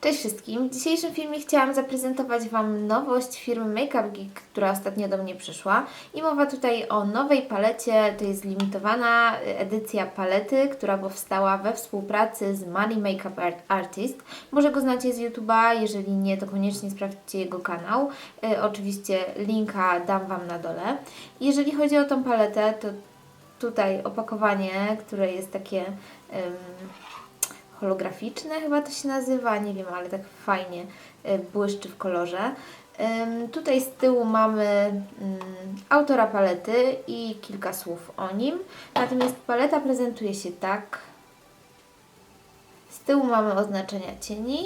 Cześć wszystkim! W dzisiejszym filmie chciałam zaprezentować Wam nowość firmy Makeup Geek, która ostatnio do mnie przyszła. I mowa tutaj o nowej palecie, to jest limitowana edycja palety, która powstała we współpracy z Money Makeup Art Artist. Może go znacie z YouTube'a, jeżeli nie, to koniecznie sprawdźcie jego kanał. Y, oczywiście linka dam Wam na dole. Jeżeli chodzi o tą paletę, to tutaj opakowanie, które jest takie... ym, holograficzne chyba to się nazywa, nie wiem, ale tak fajnie y, błyszczy w kolorze. Tutaj z tyłu mamy ym, autora palety i kilka słów o nim. Natomiast paleta prezentuje się tak. Z tyłu mamy oznaczenia cieni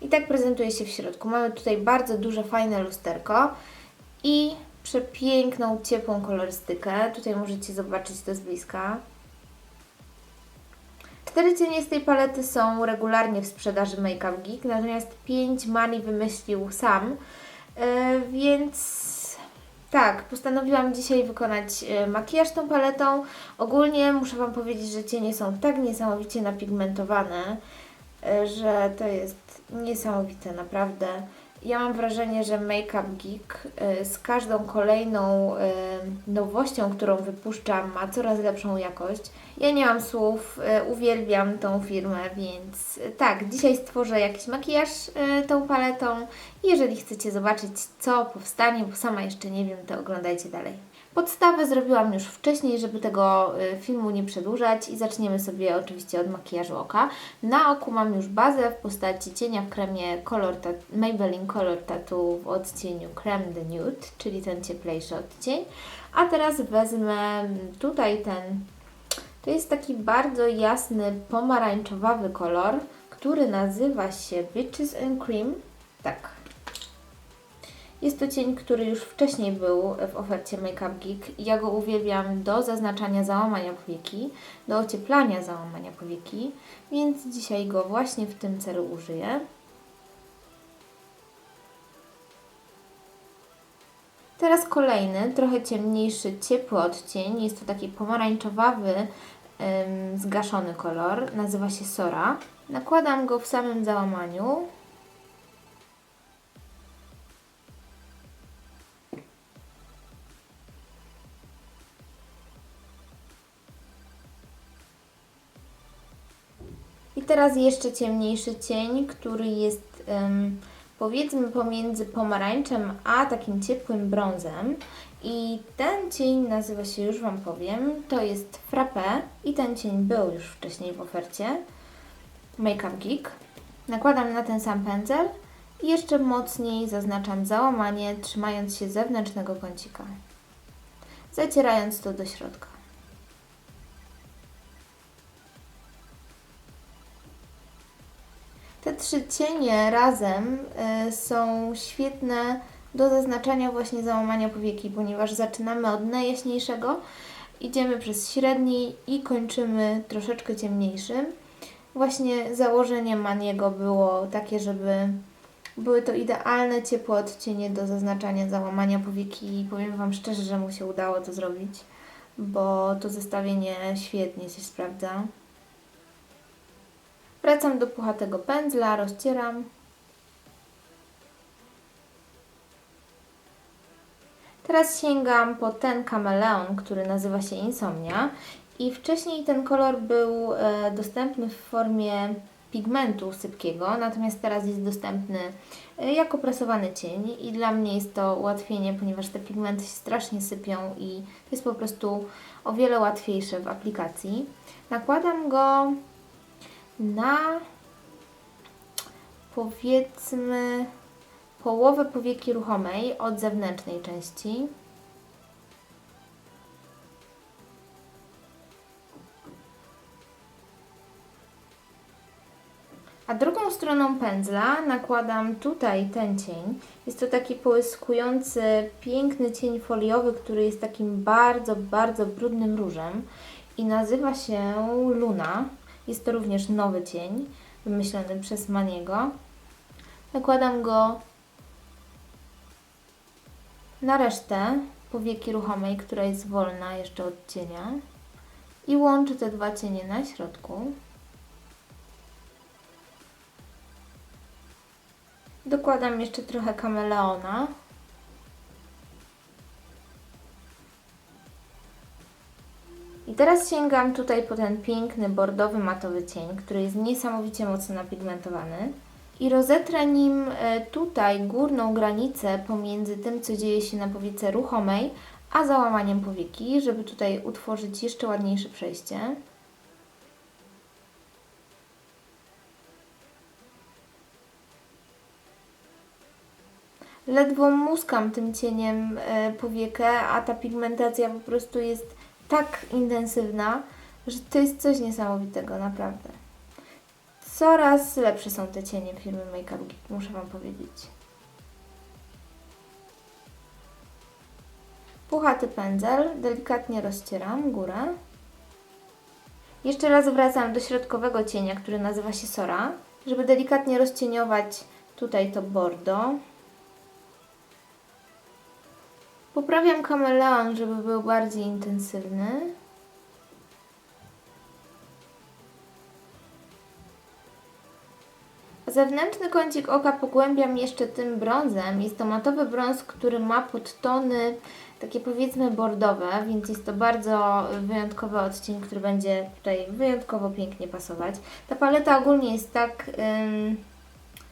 i tak prezentuje się w środku. Mamy tutaj bardzo duże, fajne lusterko i przepiękną, ciepłą kolorystykę. Tutaj możecie zobaczyć to z bliska. Cztery cienie z tej palety są regularnie w sprzedaży Makeup Geek, natomiast pięć Mani wymyślił sam, Yy, więc tak, postanowiłam dzisiaj wykonać yy, makijaż tą paletą. Ogólnie muszę Wam powiedzieć, że cienie są tak niesamowicie napigmentowane, yy, że to jest niesamowite, naprawdę. Ja mam wrażenie, że Makeup Geek y, z każdą kolejną y, nowością, którą wypuszczam, ma coraz lepszą jakość. Ja nie mam słów, y, uwielbiam tą firmę, więc tak, dzisiaj stworzę jakiś makijaż tą paletą. Jeżeli chcecie zobaczyć, co powstanie, bo sama jeszcze nie wiem, to oglądajcie dalej. Podstawę zrobiłam już wcześniej, żeby tego y, filmu nie przedłużać i zaczniemy sobie oczywiście od makijażu oka. Na oku mam już bazę w postaci cienia w kremie Color Maybelline Color Tattoo w odcieniu Creme de Nude, czyli ten cieplejszy odcień. A teraz wezmę tutaj ten, to jest taki bardzo jasny pomarańczowawy kolor, który nazywa się Bitches and Cream. Tak, jest to cień, który już wcześniej był w ofercie Makeup Geek. Ja go uwielbiam do zaznaczania załamania powieki, do ocieplania załamania powieki, więc dzisiaj go właśnie w tym celu użyję. Teraz kolejny, trochę ciemniejszy, ciepły odcień. Jest to taki pomarańczowawy, zgaszony kolor. Nazywa się Sora. Nakładam go w samym załamaniu. Teraz jeszcze ciemniejszy cień, który jest em, powiedzmy pomiędzy pomarańczem a takim ciepłym brązem. I ten cień nazywa się, już Wam powiem, to jest Frappé i ten cień był już wcześniej w ofercie Makeup Geek. Nakładam na ten sam pędzel i jeszcze mocniej zaznaczam załamanie, trzymając się zewnętrznego kącika, zacierając to do środka. Trzy cienie razem y, są świetne do zaznaczania właśnie załamania powieki, ponieważ zaczynamy od najjaśniejszego, idziemy przez średni i kończymy troszeczkę ciemniejszym. Właśnie założenie Maniego było takie, żeby były to idealne, ciepłe odcienie do zaznaczania załamania powieki i powiem Wam szczerze, że mu się udało to zrobić, bo to zestawienie świetnie się sprawdza. Wracam do puchatego pędzla, rozcieram. Teraz sięgam po ten kameleon, który nazywa się Insomnia. I wcześniej ten kolor był e, dostępny w formie pigmentu sypkiego, natomiast teraz jest dostępny e, jako presowany cień i dla mnie jest to ułatwienie, ponieważ te pigmenty się strasznie sypią i jest po prostu o wiele łatwiejsze w aplikacji. Nakładam go na powiedzmy połowę powieki ruchomej od zewnętrznej części. A drugą stroną pędzla nakładam tutaj ten cień. Jest to taki połyskujący, piękny cień foliowy, który jest takim bardzo, bardzo brudnym różem i nazywa się Luna. Jest to również nowy cień, wymyślony przez Maniego. Nakładam go na resztę powieki ruchomej, która jest wolna jeszcze od cienia i łączę te dwa cienie na środku. Dokładam jeszcze trochę kameleona. I teraz sięgam tutaj po ten piękny bordowy matowy cień, który jest niesamowicie mocno napigmentowany. I rozetrę nim e, tutaj górną granicę pomiędzy tym, co dzieje się na powiece ruchomej, a załamaniem powieki, żeby tutaj utworzyć jeszcze ładniejsze przejście. Ledwo muskam tym cieniem e, powiekę, a ta pigmentacja po prostu jest tak intensywna, że to jest coś niesamowitego, naprawdę. Coraz lepsze są te cienie firmy Makeup Geek, muszę Wam powiedzieć. Puchaty pędzel, delikatnie rozcieram górę. Jeszcze raz wracam do środkowego cienia, który nazywa się Sora, żeby delikatnie rozcieniować tutaj to bordo. Poprawiam kameleon, żeby był bardziej intensywny. Zewnętrzny kącik oka pogłębiam jeszcze tym brązem. Jest to matowy brąz, który ma podtony takie powiedzmy bordowe, więc jest to bardzo wyjątkowy odcień, który będzie tutaj wyjątkowo pięknie pasować. Ta paleta ogólnie jest tak ym,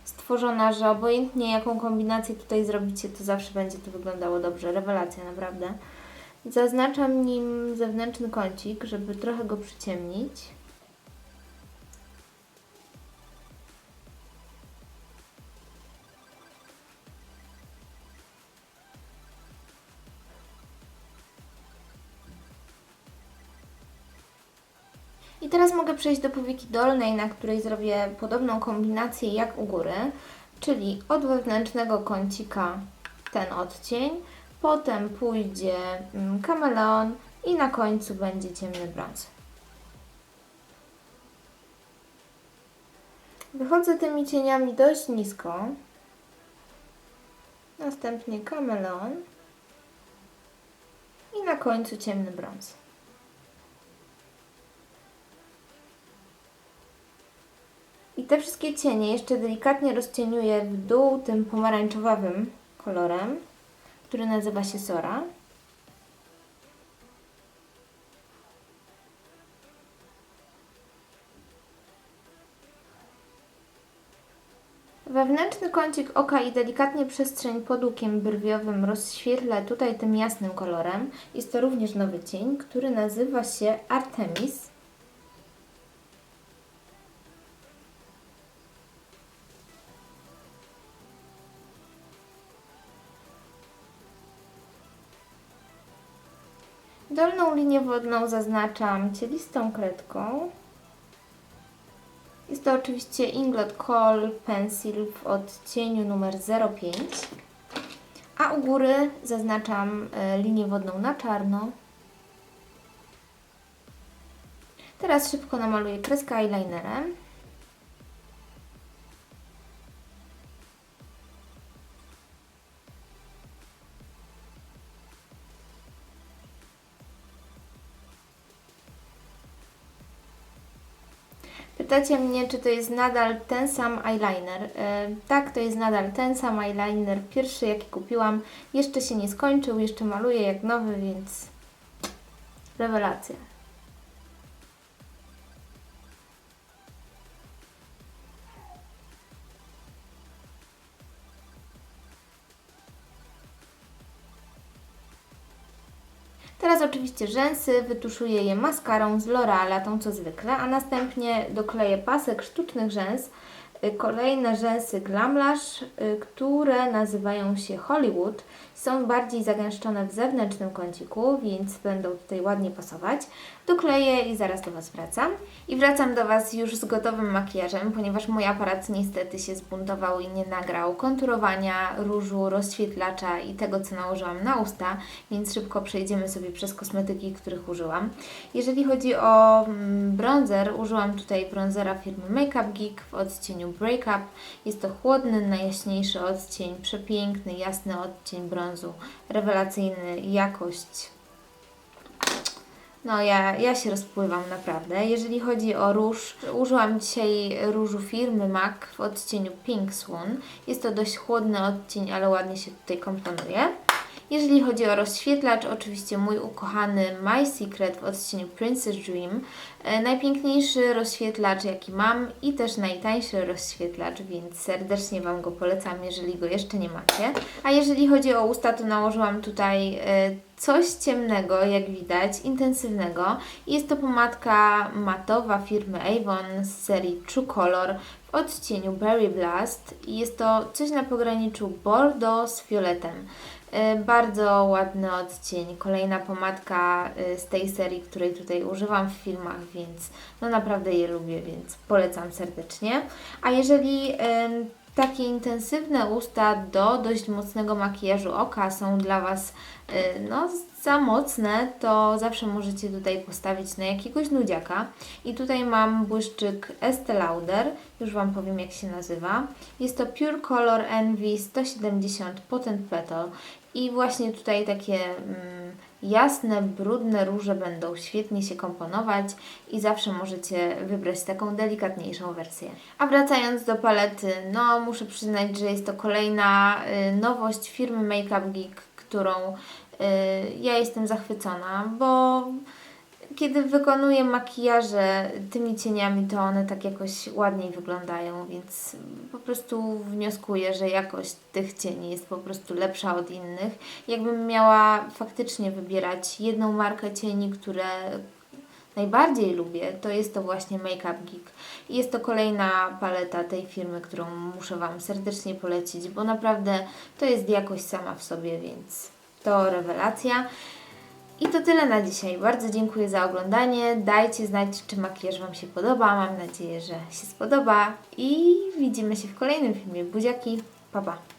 stworzona, że obojętnie jaką kombinację tutaj zrobicie, to zawsze będzie to wyglądało dobrze. Rewelacja, naprawdę. Zaznaczam nim zewnętrzny kącik, żeby trochę go przyciemnić. I teraz mogę przejść do powieki dolnej, na której zrobię podobną kombinację jak u góry, czyli od wewnętrznego kącika ten odcień, potem pójdzie mm, kameleon i na końcu będzie ciemny brąz. Wychodzę tymi cieniami dość nisko, następnie kameleon i na końcu ciemny brąz. I te wszystkie cienie jeszcze delikatnie rozcieniuję w dół tym pomarańczowawym kolorem, który nazywa się Sora. Wewnętrzny kącik oka i delikatnie przestrzeń pod łukiem brwiowym rozświetlę tutaj tym jasnym kolorem. Jest to również nowy cień, który nazywa się Artemis. Dolną linię wodną zaznaczam cielistą kredką. Jest to oczywiście Inglot Kohl Pencil w odcieniu numer 05. A u góry zaznaczam e, linię wodną na czarno. Teraz szybko namaluję kreskę eyelinerem. Pytacie mnie, czy to jest nadal ten sam eyeliner. Yy, tak, to jest nadal ten sam eyeliner, pierwszy jaki kupiłam. Jeszcze się nie skończył, jeszcze maluję jak nowy, więc rewelacja. Teraz oczywiście rzęsy, wytuszuję je maskarą z L'Oreala, tą co zwykle, a następnie dokleję pasek sztucznych rzęs, y, kolejne rzęsy Glam Lash, y, które nazywają się Hollywood. Są bardziej zagęszczone w zewnętrznym kąciku, więc będą tutaj ładnie pasować. Dokleję i zaraz do Was wracam. I wracam do Was już z gotowym makijażem, ponieważ mój aparat niestety się zbuntował i nie nagrał konturowania, różu, rozświetlacza i tego, co nałożyłam na usta, więc szybko przejdziemy sobie przez kosmetyki, których użyłam. Jeżeli chodzi o mm, bronzer, użyłam tutaj bronzera firmy Makeup Geek w odcieniu Breakup. Jest to chłodny, najjaśniejszy odcień, przepiękny, jasny odcień brązu, rewelacyjny, jakość No ja, ja się rozpływam naprawdę. Jeżeli chodzi o róż, użyłam dzisiaj różu firmy MAC w odcieniu Pink Swan. Jest to dość chłodny odcień, ale ładnie się tutaj komponuje. Jeżeli chodzi o rozświetlacz, oczywiście mój ukochany My Secret w odcieniu Princess Dream. E, najpiękniejszy rozświetlacz jaki mam i też najtańszy rozświetlacz, więc serdecznie Wam go polecam, jeżeli go jeszcze nie macie. A jeżeli chodzi o usta, to nałożyłam tutaj e, coś ciemnego, jak widać, intensywnego. Jest to pomadka matowa firmy Avon z serii True Color w odcieniu Berry Blast jest to coś na pograniczu Bordeaux z fioletem. E, Bardzo ładny odcień. Kolejna pomadka e, z tej serii, której tutaj używam w filmach, więc no naprawdę je lubię, więc polecam serdecznie. A jeżeli takie intensywne usta do dość mocnego makijażu oka są dla Was e, no, za mocne, to zawsze możecie tutaj postawić na jakiegoś nudziaka. I tutaj mam błyszczyk Estee Lauder, już Wam powiem jak się nazywa. Jest to Pure Color Envy 170 Potent Petal i właśnie tutaj takie mm, jasne, brudne róże będą świetnie się komponować i zawsze możecie wybrać taką delikatniejszą wersję. A wracając do palety, no muszę przyznać, że jest to kolejna y, nowość firmy Makeup Geek, którą y, ja jestem zachwycona, bo kiedy wykonuję makijaże tymi cieniami, to one tak jakoś ładniej wyglądają, więc po prostu wnioskuję, że jakość tych cieni jest po prostu lepsza od innych. Jakbym miała faktycznie wybierać jedną markę cieni, które najbardziej lubię, to jest to właśnie Makeup Geek. I jest to kolejna paleta tej firmy, którą muszę Wam serdecznie polecić, bo naprawdę to jest jakość sama w sobie, więc to rewelacja. I to tyle na dzisiaj. Bardzo dziękuję za oglądanie. Dajcie znać, czy makijaż Wam się podoba. Mam nadzieję, że się spodoba. I widzimy się w kolejnym filmie. Buziaki, pa pa!